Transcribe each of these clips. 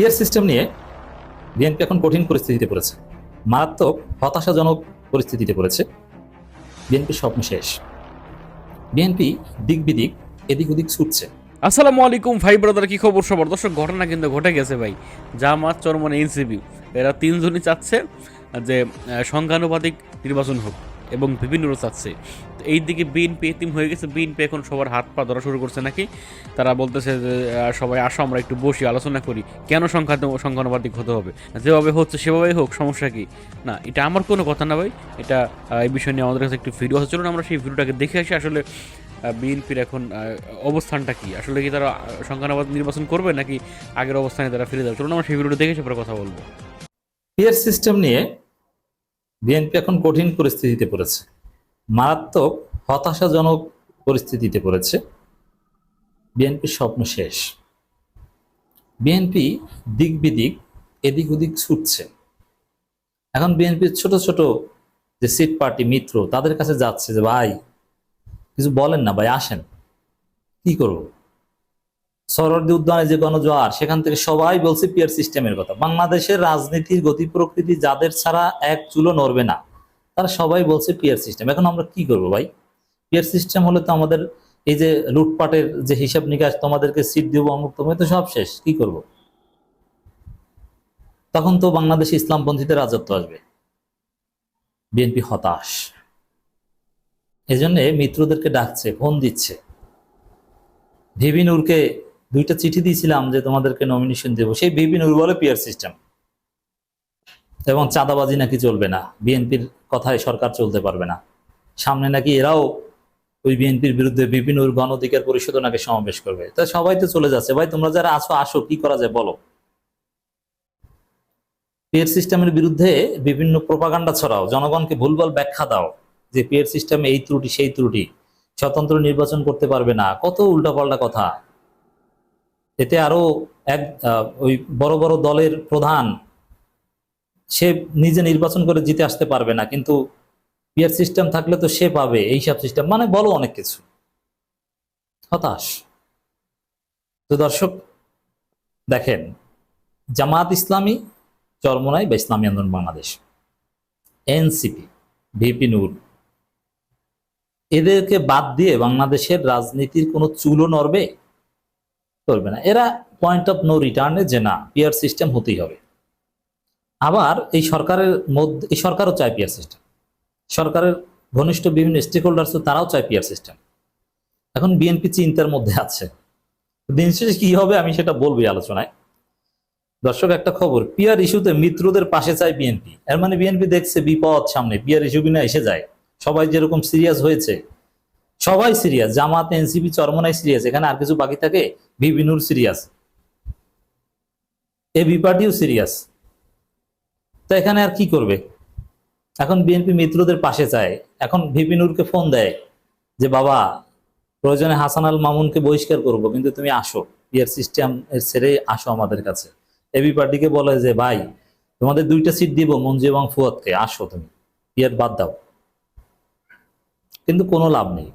Peer system নিয়ে BNP এখন কঠিন পরিস্থিতিতে পড়েছে। মারাত্মক, হতাশাজনক পরিস্থিতিতে পড়েছে। বিএনপির স্বপ্ন শেষ। বিএনপি দিক বিদিক, এদিক ওদিক ছুটছে। আসসালামু আলাইকুম ভাই ব্রাদার, কি খবর সবার? দর্শক, ঘটনা কিন্তু ঘটে গেছে ভাই। জামাত চরমনে এনসিপি এরা তিনজনই চাচ্ছে যে সংখ্যানুপাতিক নির্বাচন হোক। এবং বিভিন্ন চাচ্ছে তো এই দিকে বিএনপি এতিম হয়ে গেছে। বিএনপি এখন সবার হাত পা ধরা শুরু করছে নাকি? তারা বলতেছে যে সবাই আসো আমরা একটু বসি আলোচনা করি। কেন সংখ্যা সংখ্যানুপাতিক হতে হবে? যেভাবে হচ্ছে সেভাবেই হোক সমস্যা কি? না এটা আমার কোনো কথা না ভাই। এটা এই বিষয় নিয়ে আমাদের কাছে একটি ভিডিও আছে। চলুন আমরা সেই ভিডিওটাকে দেখে আসি। আসলে বিএনপির এখন অবস্থানটা কি? আসলে কি তারা আহ, সংখ্যানুপাত নির্বাচন করবে নাকি আগের অবস্থানে তারা ফিরে যাবে? চলুন আমরা সেই ভিডিওটা দেখে এসে কথা বলব। পিয়ার সিস্টেম নিয়ে বিএনপি এখন কঠিন পরিস্থিতিতে পড়েছে। মারাত্মক হতাশাজনক পরিস্থিতিতে পড়েছে। বিএনপির স্বপ্ন শেষ। বিএনপি দিক বিদিক, এদিক ওদিক ছুটছে। এখন বিএনপির ছোট ছোট যে সিট পার্টি মিত্র, তাদের কাছে যাচ্ছে যে, ভাই, কিছু বলেন না, ভাই, আসেন। কি করব? সরোয়ার্দী উদ্যানে যে গণজোয়ার, সেখান থেকে সবাই বলছে পিয়ার সিস্টেমের কথা। বাংলাদেশের রাজনীতির গতি প্রকৃতি যাদের ছাড়া এক চুলো নড়বে না, তারা সবাই বলছে পিয়ার সিস্টেম এখন আমরা কি করব ভাই? পিয়ার সিস্টেম হলে তো আমাদের এই যে লুটপাটের যে হিসাব নিকাশ, তোমাদেরকে সিট দিব, অমুক তোমায় তো সব শেষ। কি করব? তখন তো বাংলাদেশে ইসলামপন্থীদের রাজত্ব আসবে। বিএনপি হতাশ। এজন্য মিত্রদেরকে ডাকছে, ফোন দিচ্ছে। ভিবি নূরকে দুইটা চিঠি দিয়েছিলাম যে তোমাদেরকে নমিনেশন দেবো। সেই ভিবি নূর বলে পিয়ার সিস্টেম এবং চাঁদাবাজি নাকি চলবে না। বিএনপির কথায় সরকার চলতে পারবে না। সামনে নাকি এরাও ওই বিএনপির বিরুদ্ধে বিভিন্ন গণ অধিকার পরিষদ নাকি সমাবেশ করবে। তা সবাই তো চলে যাচ্ছে। ভাই, তোমরা যারা আসো আসো। কি করা যায় বলো? পিয়ার সিস্টেমের বিরুদ্ধে বিভিন্ন প্রপাগান্ডা ছড়াও। জনগণকে ভুলভাল ব্যাখ্যা দাও যে পিয়ার সিস্টেমে এই ত্রুটি, সেই ত্রুটি। স্বতন্ত্র নির্বাচন করতে পারবে না। কত উল্টাপাল্টা কথা। এতে আরও এক ওই বড় বড় দলের প্রধান, সে নিজে নির্বাচন করে জিতে আসতে পারবে না। কিন্তু পিয়ার সিস্টেম থাকলে তো সে পাবে এইসব সিস্টেম মানে বলো অনেক কিছু। হতাশ। তো দর্শক, দেখেন, জামাত ইসলামী চরমনাই বা ইসলামী আন্দোলন বাংলাদেশ। এনসিপি, ভিপি নূর। এদেরকে বাদ দিয়ে বাংলাদেশের রাজনীতির কোনো চুলও নড়বে? করবে না। এরা পয়েন্ট অফ নো রিটার্নে যে না পিয়ার সিস্টেম হতেই হবে। আবার এই সরকারের মধ্যে এই সরকারও চায় পিয়ার সিস্টেম সরকারের ঘনিষ্ঠ বিভিন্ন স্টেক হোল্ডার্স তারাও চায় পিয়ার সিস্টেম এখন বিএনপি চিন্তার মধ্যে আছে। দিন শেষে কি হবে আমি সেটা বলব আলোচনায়। দর্শক, একটা খবর পিয়ার ইস্যুতে মিত্রদের পাশে চায় বিএনপি এর মানে বিএনপি দেখছে বিপদ সামনে পিয়ার ইস্যু বিনা এসে যায়। সবাই যেরকম সিরিয়াস হয়েছে সবাই serious, Jamaat, NCP, Charmonai serious, এখানে আর কিছু বাকি থাকে? বিভিনুর সিরিয়াস। এ বি পার্টিও সিরিয়াস। তো এখানে আর কি করবে? এখন বিএনপি মিত্রদের পাশে চায় এখন ভিপিনুরকে ফোন দেয় যে, বাবা, প্রয়োজনে হাসান আল মামুনকে বহিষ্কার করব, কিন্তু তুমি আসো। পিয়ার সিস্টেম ছেড়ে আসো আমাদের কাছে। এবি পার্টিকে বলে যে, ভাই, তোমাদের দুইটা সিট দিব, মঞ্জু এবং ফুয়াদকে। আসো তুমি। পিয়ার বাদ দাও। কিন্তু কোনো লাভ নেই।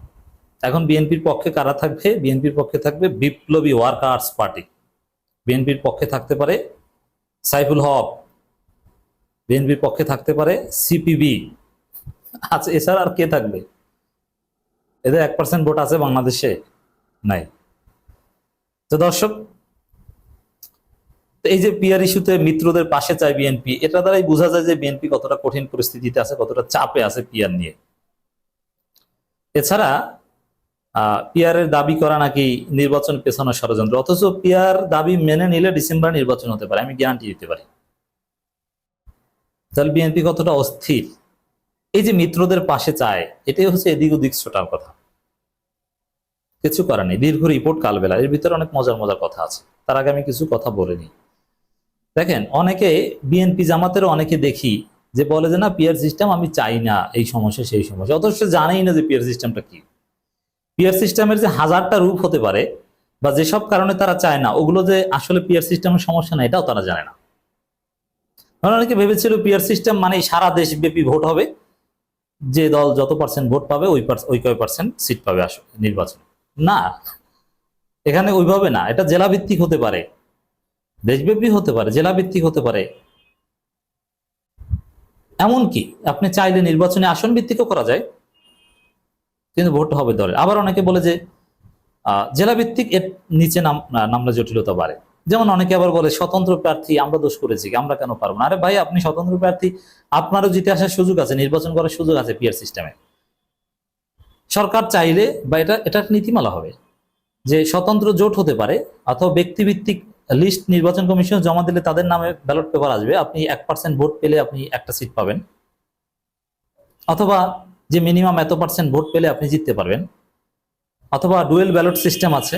এখন বিএনপির পক্ষে কারা থাকবে? বিএনপির পক্ষে থাকবে বিপ্লবী ওয়ার্কার্স পার্টি। বিএনপির পক্ষে থাকতে পারে সাইফুল হক। বিএনপির পক্ষে থাকতে পারে সিপিবি। আচ্ছা এছাড়া আর কে থাকবে? এদের এক পার্সেন্ট ভোট আছে বাংলাদেশে? নাই। তো দর্শক এই যে পিয়ার ইস্যুতে মিত্রদের পাশে চায় বিএনপি, এটা দ্বারাই বোঝা যায় যে বিএনপি কতটা কঠিন পরিস্থিতিতে আছে, কতটা চাপে আছে পিয়ার নিয়ে। এছাড়া পিয়ারের দাবি করা নাকি নির্বাচন পেছানো ষড়যন্ত্র? অথচ পিয়ার দাবি মেনে নিলে ডিসেম্বর নির্বাচন হতে পারে, আমি গ্যারান্টি দিতে পারি। তাহলে বিএনপি কতটা অস্থির? এই যে মিত্রদের পাশে চায়, এটাই হচ্ছে এদিক ওদিক ছোটার কথা। কিছু করার নেই, দীর্ঘ রিপোর্ট কালবেলা, এর ভিতরে অনেক মজার মজার কথা আছে, তার আগে আমি কিছু কথা বলিনি দেখেন, অনেকে বিএনপি জামাতেরও অনেকে দেখি যে বলে যে, না পিয়ার সিস্টেম আমি চাই না, এই সমস্যা, সেই সমস্যা। অথচ জানেই না যে পিয়ার সিস্টেমটা কি। পিয়ার সিস্টেমের যে হাজারটা রূপ হতে পারে বা যেসব কারণে তারা চায় না, ওগুলো যে আসলে পিয়ার সিস্টেমের সমস্যা না, এটাও তারা জানে না। অনেকে ভেবেছিল পিয়ার সিস্টেম মানে সারা দেশব্যাপী ভোট হবে। যে দল যত পার্সেন্ট ভোট পাবে, ওই ওই কয় পার্সেন্ট সিট পাবে আসলে নির্বাচন। না, এখানে ওইভাবে না, এটা জেলা ভিত্তিক হতে পারে। দেশব্যাপী হতে পারে জেলা ভিত্তিক হতে পারে। এমনকি আপনি চাইলে নির্বাচনে আসন ভিত্তিকও করা যায়। কিন্তু ভোট হবে দলের আবার অনেকে বলে যে আহ, জেলা ভিত্তিক এর নিচে নাম নামলে জটিলতা বাড়ে। যেমন অনেকে আবার বলে স্বতন্ত্র প্রার্থী আমরা দোষ করেছি আমরা কেন পারব না? আরে ভাই আপনি স্বতন্ত্র প্রার্থী আপনারও জিতে আসার সুযোগ আছে নির্বাচন করার সুযোগ আছে পিয়ার সিস্টেমে। সরকার চাইলে বা এটা এটা নীতিমালা হবে যে স্বতন্ত্র জোট হতে পারে অথবা ব্যক্তিভিত্তিক লিস্ট নির্বাচন কমিশন জমা দিলে তাদের নামে ব্যালট পেপার আসবে আপনি এক পার্সেন্ট ভোট পেলে আপনি একটা সিট পাবেন। অথবা যে মিনিমাম এত পার্সেন্ট ভোট পেলে আপনি জিততে পারবেন। অথবা ডুয়েল ব্যালট সিস্টেম আছে,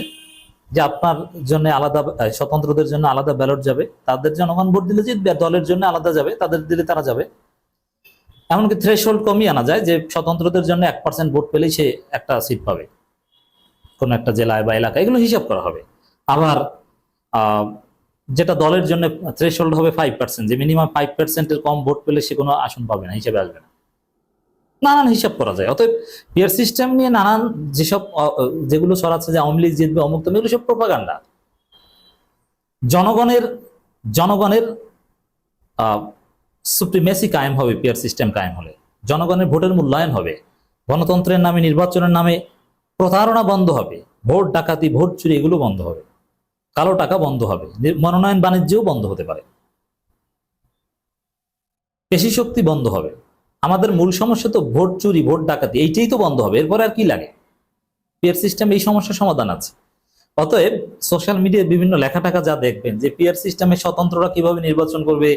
যে আপনার জন্য আলাদা স্বতন্ত্রদের জন্য আলাদা ব্যালট যাবে, তাদের জনগণ ভোট দিলে জিতবে দলের জন্য আলাদা যাবে, তাদের দিলে তারা যাবে। এমনকি থ্রেশহোল্ড কমিয়ে আনা যায়, যে স্বতন্ত্রদের জন্য এক পার্সেন্ট ভোট পেলেই সে একটা সিট পাবে। কোন একটা জেলায় বা এলাকায়, এগুলো হিসাব করা হবে। আবার যেটা দলের জন্য থ্রেশহোল্ড হবে ফাইভ পার্সেন্ট যে মিনিমাম ফাইভ পার্সেন্টের কম ভোট পেলে সে কোনো আসন পাবে না, হিসাবে আসবে না। নানান হিসাব করা যায়। অতএব পিয়ার সিস্টেম নিয়ে নানান যেসব যেগুলো ছড়াচ্ছে, যে আওয়ামী লীগ জিতবে অমুক, তমুক, এগুলো সব প্রপাগান্ডা জনগণের জনগণের সুপ্রিমেসি কায়েম হবে পিয়ার সিস্টেম কায়েম হলে। জনগণের ভোটের মূল্যায়ন হবে। গণতন্ত্রের নামে, নির্বাচনের নামে প্রতারণা বন্ধ হবে। ভোট ডাকাতি, ভোট চুরি, এগুলো বন্ধ হবে। কালো টাকা বন্ধ হবে। মনোনয়ন বাণিজ্যও বন্ধ হতে পারে। পেশি শক্তি বন্ধ হবে। আমাদের মূল সমস্যা তো ভোট চুরি, ভোট ডাকাতি, এইটাই তো বন্ধ হবে। এরপরে আর কি লাগে? পিয়ার সিস্টেম এই সমস্যার সমাধান আছে। অতএব সোশ্যাল মিডিয়ায় বিভিন্ন লেখা টাকা যা দেখবেন যে পিয়ার সিস্টেমে স্বতন্ত্ররা কীভাবে নির্বাচন করবে,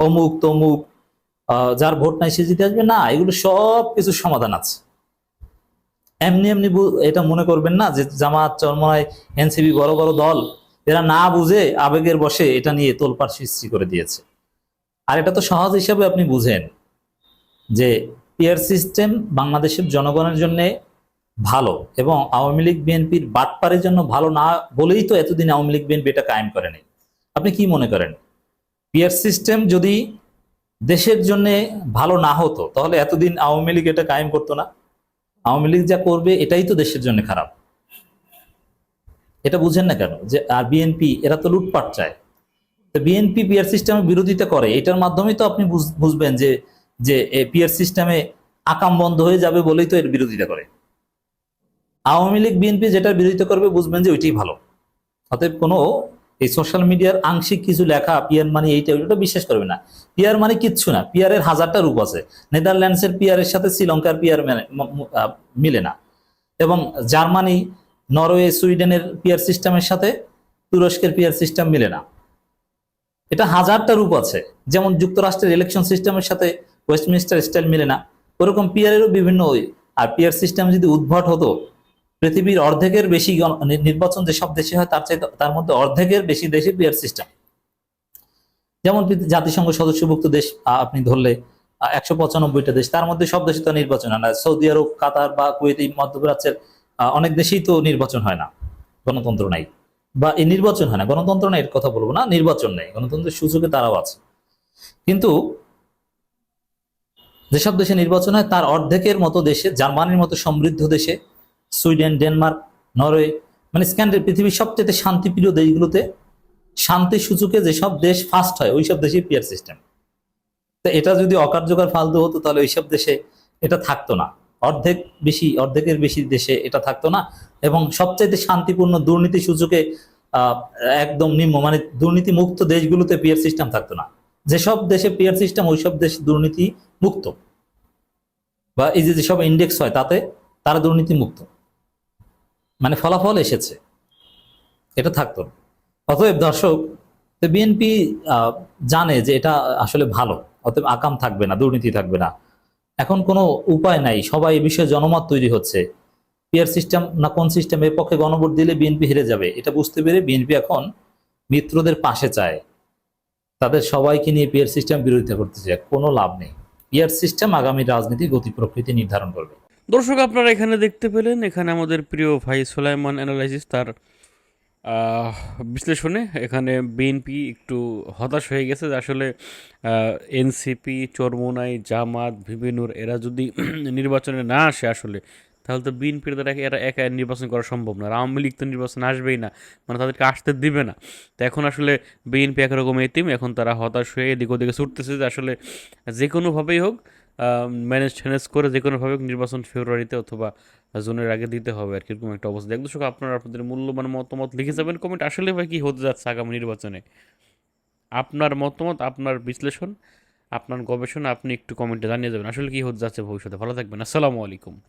অমুক, তমুক যার ভোট নাই সে জিতে আসবে, না, এগুলো সব কিছু সমাধান আছে। এমনি এমনি এটা মনে করবেন না যে জামাত, চরমনায় এনসিবি বড় বড় দল, এরা না বুঝে আবেগের বসে এটা নিয়ে তোলপাড় সৃষ্টি করে দিয়েছে। আর এটা তো সহজ হিসাবে আপনি বুঝেন। যে পিয়ার সিস্টেম বাংলাদেশের জনগণের জন্য ভালো এবং আওয়ামী লীগ, বিএনপির বাটপারের জন্য ভালো না বলেই তো এতদিন আওয়ামী লীগ, বিএনপি এটা কায়েম করেনি আপনি কি মনে করেন? পিয়ার সিস্টেম যদি দেশের জন্য ভালো না হতো, তাহলে এতদিন আওয়ামী লীগ এটা কায়েম করতো না? আওয়ামী লীগ যা করবে এটাই তো দেশের জন্য খারাপ। এটা বুঝেন না কেন? যে, আর বিএনপি, এরা তো লুটপাট চায়। তো বিএনপি পিয়ার সিস্টেমের বিরোধিতা করে, এটার মাধ্যমেই তো আপনি বুঝ- বুঝবেন যে যে পিয়ার সিস্টেমে আকাম বন্ধ হয়ে যাবে বলেই তো এর বিরোধিতা করে। আওয়ামী লীগ, বিএনপি যেটার বিরোধিতা করবে বুঝবেন যে ওইটাই ভালো। অতএব কোনো এই সোশ্যাল মিডিয়ার আংশিক কিছু লেখা পিয়ার মানি এইটা, ওইটা বিশ্বাস করবে না। পিয়ার মানে কিচ্ছু না পিয়ারের হাজারটা রূপ আছে। নেদারল্যান্ডসের পিয়ারের সাথে শ্রীলঙ্কার পিয়ার মেনে- মিলে না। এবং জার্মানি, নরওয়ে, সুইডেনের পিয়ার সিস্টেমের সাথে তুরস্কের পিয়ার সিস্টেম মিলে না। এটা হাজারটা রূপ আছে। যেমন যুক্তরাষ্ট্রের ইলেকশন সিস্টেমের সাথে ওয়েস্টমিনিস্টার স্টাইল মিলে না। ওরকম পিয়ারেরও বিভিন্ন আর পিয়ার সিস্টেম যদি উদ্ভট হতো, পৃথিবীর অর্ধেকের বেশি নি- নির্বাচন যেসব দেশে হয়, তার চাইতে, তার মধ্যে অর্ধেকের বেশি দেশে পিয়ার সিস্টেম যেমন জাতিসংঘ সদস্যভুক্ত দেশ আপনি ধরলে একশো পঁচানব্বইটা দেশ, তার মধ্যে সব দেশে তো নির্বাচন হয় না। সৌদি আরব, কাতার বা কুয়েত মধ্যপ্রাচ্যের অনেক দেশেই তো নির্বাচন হয় না, গণতন্ত্র নাই। বা এই নির্বাচন হয় না, গণতন্ত্র নাই, এর কথা বলব না, নির্বাচন নেই, গণতন্ত্রের সুযোগে তারাও আছে। কিন্তু যেসব দেশে নির্বাচন হয়, তার অর্ধেকের মতো দেশে, জার্মানির মতো সমৃদ্ধ দেশে, সুইডেন, ডেনমার্ক, নরওয়ে মানে স্ক্যান্ডের পৃথিবীর সবচেয়ে শান্তিপ্রিয় দেশগুলোতে শান্তি সূচকে যেসব দেশ ফার্স্ট হয়, ওইসব দেশে পিয়ার সিস্টেম তো এটা যদি অকার্যকর ফালতু হতো, তাহলে ওইসব দেশে এটা থাকতো না। অর্ধেক বেশি, অর্ধেকের বেশি দেশে এটা থাকতো না। এবং সবচাইতে শান্তিপূর্ণ দুর্নীতি সূচকে একদম নিম্ন মানে দুর্নীতি মুক্ত দেশগুলোতে পিয়ার সিস্টেম থাকতো না। যেসব দেশে পিয়ার সিস্টেম ওইসব দেশ দুর্নীতি মুক্ত। বা এই যে যেসব ইন্ডেক্স হয়, তাতে তারা দুর্নীতি মুক্ত। মানে ফলাফল এসেছে। এটা থাকতো অতএব দর্শক বিএনপি জানে যে এটা আসলে ভালো। অতএব আকাম থাকবে না, দুর্নীতি থাকবে না। এখন কোনো উপায় নাই। সবাই এই বিষয়ে জনমত তৈরি হচ্ছে। পিয়ার সিস্টেম না কোন সিস্টেম এর পক্ষে গণভোট দিলে বিএনপি হেরে যাবে। এটা বুঝতে পেরে বিএনপি এখন মিত্রদের পাশে চায়। তাদের সবাইকে নিয়ে পিয়ার সিস্টেম বিরোধিতা করতেছে। কোনো লাভ নেই। পিয়ার সিস্টেম আগামী রাজনীতি গতি প্রকৃতি নির্ধারণ করবে। দর্শক, আপনারা এখানে দেখতে পেলেন, এখানে আমাদের প্রিয় ভাই সোলাইমান অ্যানালাইসিস তার বিশ্লেষণে। এখানে বিএনপি একটু হতাশ হয়ে গেছে যে আসলে এনসিপি চরমোনাই, জামাত ভিবিনুর এরা যদি নির্বাচনে না আসে আসলে তাহলে তো বিএনপির দ্বারা এরা একা নির্বাচন করা সম্ভব না। আওয়ামী লীগ তো নির্বাচন আসবেই না। মানে তাদেরকে আসতে দিবে না। তো এখন আসলে বিএনপি একরকম এতিম। এখন তারা হতাশ হয়ে এদিক ওদিকে ছুটতেছে যে আসলে যে কোনোভাবেই হোক ম্যানেজ ট্যানেজ করে যে কোনোভাবে নির্বাচন ফেব্রুয়ারিতে অথবা জুনের আগে দিতে হবে আর কীরকম একটা অবস্থা। দেখ দর্শক, আপনারা আপনাদের মূল্যবান মতামত লিখে যাবেন কমেন্ট আসলে ভাই কী হতে যাচ্ছে আগামী নির্বাচনে? আপনার মতামত, আপনার বিশ্লেষণ, আপনার গবেষণা, আপনি একটু কমেন্টে জানিয়ে যাবেন। আসলে কী হতে যাচ্ছে ভবিষ্যতে? ভালো থাকবেন। আসসালামু আলাইকুম।